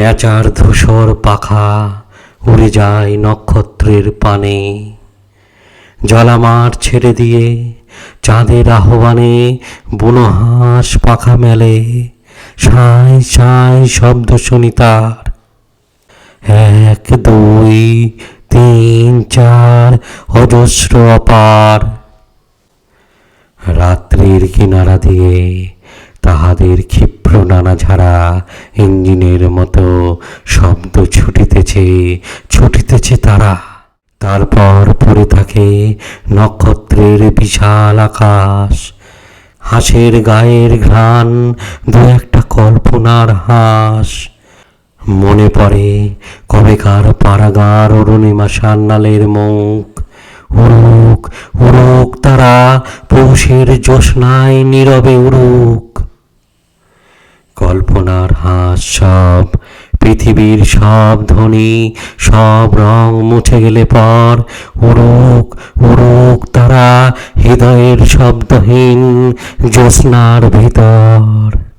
পেঁচার ধূসর পাখা উড়ে যায় নক্ষত্রের পানে। জলামার ছেড়ে দিয়ে চাঁদের আহ্বানে বুনো পাখা মেলে। সাঁই সাঁই শব্দ শুনি তার। এক, দুই, তিন, চার, অজস্র অপার। রাত্রির কিনারা দিয়ে তাহাদের ক্ষিপ্র নানা ঝাড়া, ইঞ্জিনের মতো শব্দ ছুটিতেছে ছুটিতেছে তারা। তারপর পড়ে থাকে নক্ষত্রের বিশাল আকাশ। হাঁসের গায়ের ঘ্রাণ দু একটা কল্পনার হাঁস। মনে পড়ে কবেকার পাড়াগার অরুণিমা সান্নালের মুখ। উড়ুক উড়ুক তারা, পৌষের জ্যোৎস্নায় নীরবে উড়ুক। কল্পনার হাঁস সব, পৃথিবীর সব ধ্বনি, সব রং মুছে গেলে পর উড়ুক উড়ুক তারা হৃদয়ের শব্দহীন জ্যোৎস্নার ভিতর।